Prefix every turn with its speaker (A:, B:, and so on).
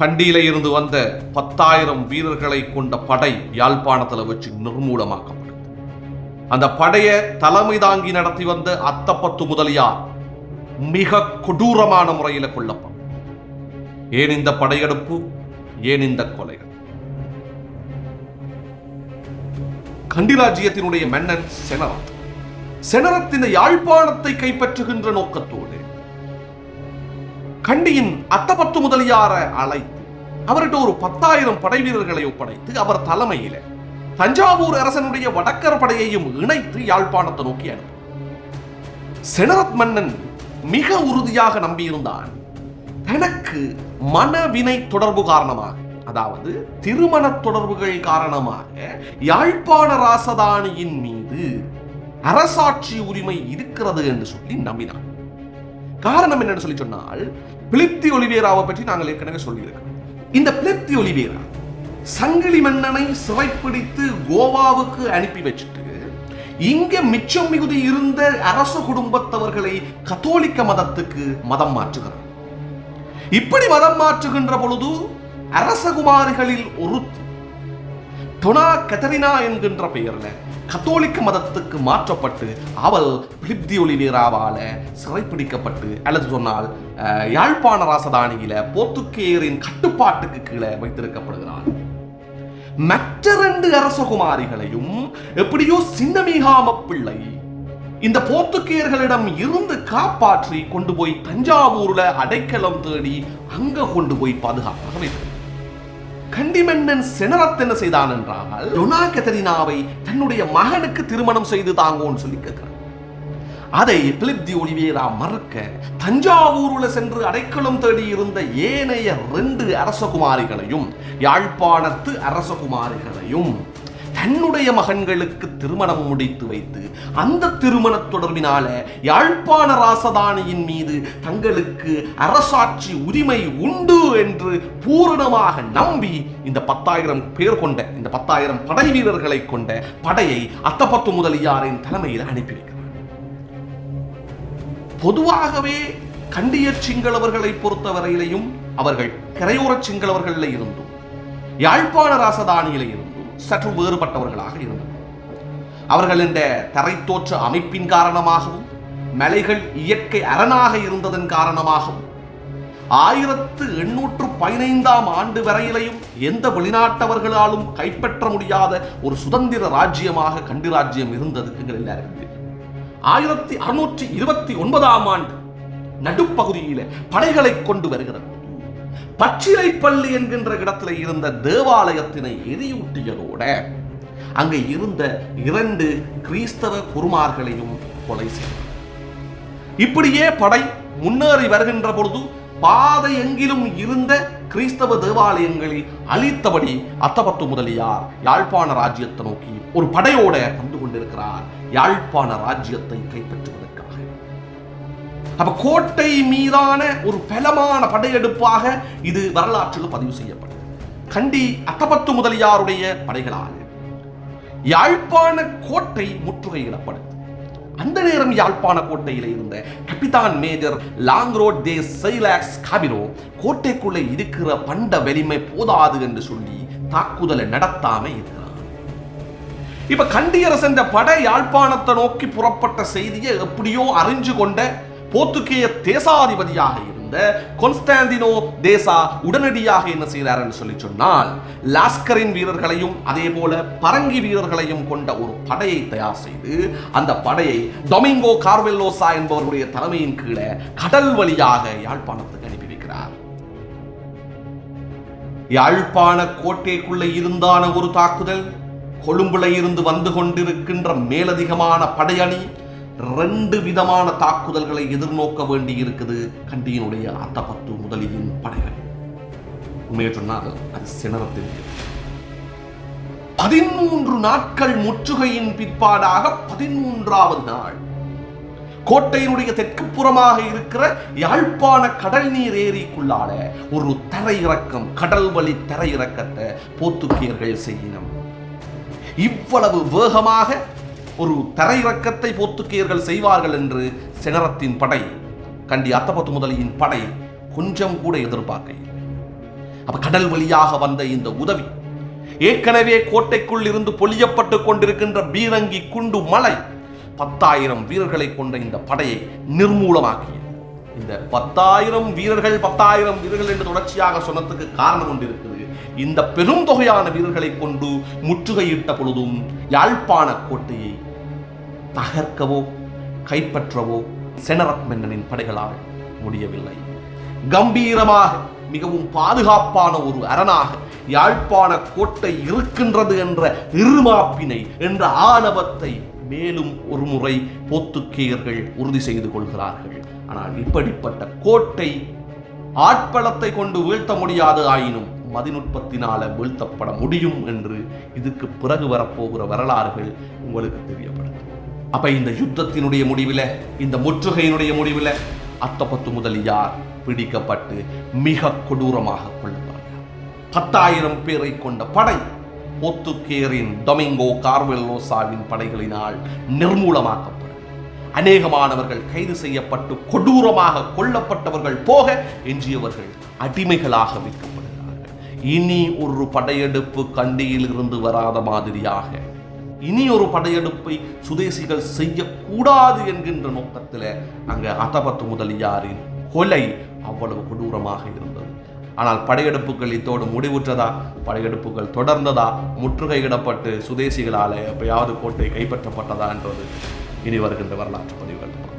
A: கண்டியில இருந்து வந்த பத்தாயிரம் வீரர்களை கொண்ட படை யாழ்ப்பாணத்துல வச்சு நிர்மூலமாக்கப்படும் அந்த படையை தலைமை தாங்கி நடத்தி வந்த அத்தப்பத்து முதலியார் மிக கொடூரமான முறையில கொல்லப்படும் ஏன் இந்த படையெடுப்பு? ஏன் இந்த கொலைகள்? கண்டி ராஜ்யத்தினுடைய மன்னன் செனரத். செனரத் இந்த யாழ்ப்பாணத்தை கைப்பற்றுகின்ற நோக்கத்தோடு கண்டியின் அத்தபத்து முதலியார அழைத்து அவர்கிட்ட ஒரு பத்தாயிரம் படை வீரர்களை ஒப்படைத்து அவர் தலைமையில தஞ்சாவூர் அரசனுடைய வடக்கர் படையையும் இணைத்து யாழ்ப்பாணத்தை நோக்கி அனுப்பு. செனரத் மன்னன் மிக உறுதியாக நம்பியிருந்தான். தனக்கு மனவினை தொடர்பு காரணமாக அதாவது திருமண தொடர்புகள் காரணமாக யாழ்ப்பாண ராசதானியின் மீது அரசாட்சி உரிமை இருக்கிறது என்று சொல்லி நம்பினான். காரணம் என்னன்னு சொல்லி சொன்னால் பிலிப்தி ஒலிவேராவை பற்றி நாங்கள் ஏற்கனவே சொல்லியிருக்கோம் இந்த பிலிப்தி ஒலிவேரா சங்கிலி மன்னனை சிறைப்பிடித்து கோவாவுக்கு அனுப்பி வச்சுட்டு இங்கே மிச்சம் மிகுதி இருந்த அரச குடும்பத்தவர்களை கத்தோலிக்க மதத்துக்கு மதம் மாற்றுகிறார். இப்படி மதம் மாற்றுகின்ற பொழுது அரசகுமாரிகளில் ஒருத்தி டொனா கத்தரினா என்கின்ற பெயர்ல கத்தோலிக்க மதத்துக்கு மாற்றப்பட்டு அவள் பிலிப்தி நீராவால சிறைப்பிடிக்கப்பட்டு அல்லது சொன்னால் யாழ்ப்பாண ராசதானியில போர்த்துக்கேயரின் கட்டுப்பாட்டுக்கு கீழே வைத்திருக்கப்படுகிறாள். மற்ற ரெண்டு அரசகுமாரிகளையும் எப்படியோ சின்னமிகாம பிள்ளை இந்த போர்த்துக்கேயர்களிடம் இருந்து காப்பாற்றி கொண்டு போய் தஞ்சாவூர்ல அடைக்கலம் தேடி அங்க கொண்டு போய் பாதுகாப்பாக வைத்தார் கண்டிமன்னன் செனரத் என்ன செய்தான் என்றால் டொனா கெத்தரினாவை தன்னுடைய மகனுக்கு திருமணம் செய்து தாங்கோன்னு சொல்லி கேட்கிறான் அதை பிலிப் தி ஒளிவேரா மறுக்க தஞ்சாவூருல சென்று அடைக்கலம் தேடி இருந்த ஏனைய ரெண்டு அரசகுமாரிகளையும் யாழ்ப்பாணத்து அரசகுமாரிகளையும் தன்னுடைய மகன்களுக்கு திருமணம் முடித்து வைத்து அந்த திருமண தொடர்பினால யாழ்ப்பாண ராசதானியின் மீது தங்களுக்கு அரசாட்சி உரிமை உண்டு என்று பூரணமாக நம்பி இந்த பத்தாயிரம் பேர் கொண்ட இந்த பத்தாயிரம் படை வீரர்களை கொண்ட படையை அத்தப்பத்து முதலியாரின் தலைமையில் அனுப்பி வைக்கிறார் பொதுவாகவே கண்டிய சிங்களவர்களை பொறுத்தவரையிலையும் அவர்கள் கரையோர சிங்களவர்களில் இருந்தும் யாழ்ப்பாண ராசதானியில இருந்தும் சற்று வேறுபட்டவர்களாக இருந்தனர். அவர்கள் இந்த தரைத்தோற்ற அமைப்பின் காரணமாகவும் மலைகள் இயற்கை அரணாக இருந்ததன் காரணமாகவும் ஆயிரத்து எண்ணூற்று பதினைந்தாம் ஆண்டு வரையிலையும் எந்த வெளிநாட்டவர்களாலும் கைப்பற்ற முடியாத ஒரு சுதந்திர ராஜ்யமாக கண்டி ராஜ்யம் இருந்தது எங்கள் எல்லாருக்கும். ஆயிரத்தி அறுநூற்றி இருபத்தி ஒன்பதாம் ஆண்டு நடுப்பகுதியில படைகளை கொண்டு வருகிறது. பச்சிலைப்பள்ளி என்கின்ற இடத்துல இருந்த தேவாலயத்தினை எரியூட்டியதோட அங்கே இருந்த இரண்டு கிறிஸ்தவ குருமார்களையும் கொலை செய்தார் இப்படியே படை முன்னேறி வருகின்ற பொழுது பாதை எங்கிலும் இருந்த கிறிஸ்தவ தேவாலயங்களை அழித்தபடி அத்தபத்து முதலியார் யாழ்ப்பாண ராஜ்யத்தை நோக்கி ஒரு படையோட வந்து கொண்டிருக்கிறார். யாழ்ப்பாண ராஜ்யத்தை கைப்பற்றுவதற்காக. அப்ப கோட்டை மீதான ஒரு பலமான படையெடுப்பாக இது வரலாற்றில் பதிவு செய்யப்பட்டது. கண்டி அத்தபத்து முதலியாருடைய படைகளால். யாழ்ப்பாண கோட்டை முற்றுகையிடப்படுது அந்த நேரம் யாழ்ப்பாண கோட்டையில் இருந்த கபிதான் மேஜர் லாங்ரோட் தே சைலாக்ஸ் காபிரோ கோட்டைக்குள்ளே இருக்கிற பண்ட வலிமை போதாது என்று சொல்லி தாக்குதலை நடத்தாம இருக்கிறார். இப்ப கண்டியரசன் படை யாழ்ப்பாணத்தை நோக்கி புறப்பட்ட செய்தியை எப்படியோ அறிஞ்சு கொண்ட போர்த்துகேய தேசாதிபதியாக இருந்த கொன்ஸ்டாந்தினோ தேசா உடனடியாக என்ன செய்கிறார் சொல்லி சொன்னால் லாஸ்கரின் வீரர்களையும் அதே போல பரங்கி வீரர்களையும் கொண்ட ஒரு படையை தயார் செய்து அந்த படையை டொமிங்கோ கார்வெல்லோசா என்பவருடைய தலைமையின் கீழே கடல் வழியாக யாழ்ப்பாணத்துக்கு அனுப்பி வைக்கிறார். யாழ்ப்பாண கோட்டைக்குள்ள இருந்தான ஒரு தாக்குதல் கொழும்புல இருந்து வந்து கொண்டிருக்கின்ற மேலதிகமான படையணி ரெண்டு விதமான தாக்குதல்களை எதிர்நோக்க வேண்டி இருக்குது கண்டியினுடைய அத்தபத்து முதலியின் படைகள். உண்மையை சொன்னால் அது சினரத்தில் பதிமூன்று நாட்கள் முற்றுகையின் பிற்பாடாக பதிமூன்றாவது நாள் கோட்டையினுடைய தெற்கு புறமாக இருக்கிற யாழ்ப்பாண கடல் நீர் ஏரிக்குள்ளால ஒரு தரையிறக்கம் கடல் வழி தரையிறக்கத்தை போர்த்துக்கியர்கள் செய்யினம் இவ்வளவு வேகமாக ஒரு தரையிறக்கத்தை போத்துக்கியர்கள் செய்வார்கள் என்று செனரத்தின் படை கண்டி அத்தபத்து முதலியின் படை கொஞ்சம் கூட எதிர்பார்க்க. அப்ப கடல் வழியாக வந்த இந்த உதவி ஏற்கனவே கோட்டைக்குள் இருந்து பொழியப்பட்டு கொண்டிருக்கின்ற பீரங்கி குண்டு மலை பத்தாயிரம் வீரர்களை கொண்ட இந்த படையை நிர்மூலமாக்கிய இந்த பத்தாயிரம் வீரர்கள் பத்தாயிரம் வீரர்கள் என்று தொடர்ச்சியாக சொன்னதுக்கு காரணம் ஒன்று இருக்குது இந்த பெரும் தொகையான வீரர்களை கொண்டு முற்றுகையிட்ட பொழுதும் யாழ்ப்பாண கோட்டையை தகர்க்கவோ கைப்பற்றவோ செனரத்மன்னனின் படைகளால் முடியவில்லை. கம்பீரமாக மிகவும் பாதுகாப்பான ஒரு அரணாக யாழ்ப்பாண கோட்டை இருக்கின்றது என்ற இருமாப்பினை என்ற ஆணவத்தை மேலும் ஒரு முறை போத்துக்கேயர்கள் உறுதி செய்து கொள்கிறார்கள். ஆனால் இப்படிப்பட்ட கோட்டை ஆட்பலத்தை கொண்டு வீழ்த்த முடியாது ஆயினும் மதிநுட்பத்தினால வீழ்த்தப்பட முடியும் என்று இதுக்கு பிறகு வரப்போகிற வரலாறுகள் உங்களுக்கு தெரியப்படும். அப்ப இந்த யுத்தத்தினுடைய முடிவில இந்த முற்றுகையினுடைய முடிவில அத்தபத்து முதலியார் பிடிக்கப்பட்டு மிக கொடூரமாக கொல்லப்படுகிறார்? பத்தாயிரம் பேரை கொண்ட படை போத்துக்கேரின் டொமிங்கோ கார்வெல்லோசாவின் படைகளினால் நிர்மூலமாக்கப்படுகிறது. அநேகமானவர்கள் கைது செய்யப்பட்டு கொடூரமாக கொல்லப்பட்டவர்கள் போக எஞ்சியவர்கள் அடிமைகளாக விற்கப்படுகிறார்கள் இனி ஒரு படையெடுப்பு கண்டியில் இருந்து வராத மாதிரியாக இனி ஒரு படையெடுப்பை சுதேசிகள் செய்யக்கூடாது என்கின்ற நோக்கத்தில் அங்கே அத்தபத்து முதலியாரின் கொலை அவ்வளவு கொடூரமாக இருந்தது. ஆனால் படையெடுப்புகள் இத்தோடு முடிவுற்றதா? படையெடுப்புகள் தொடர்ந்ததா? முற்றுகையிடப்பட்டு சுதேசிகளால் எப்பயாவது கோட்டை கைப்பற்றப்பட்டதா என்றது இனி வருகின்ற வரலாற்று பதிவுகள்.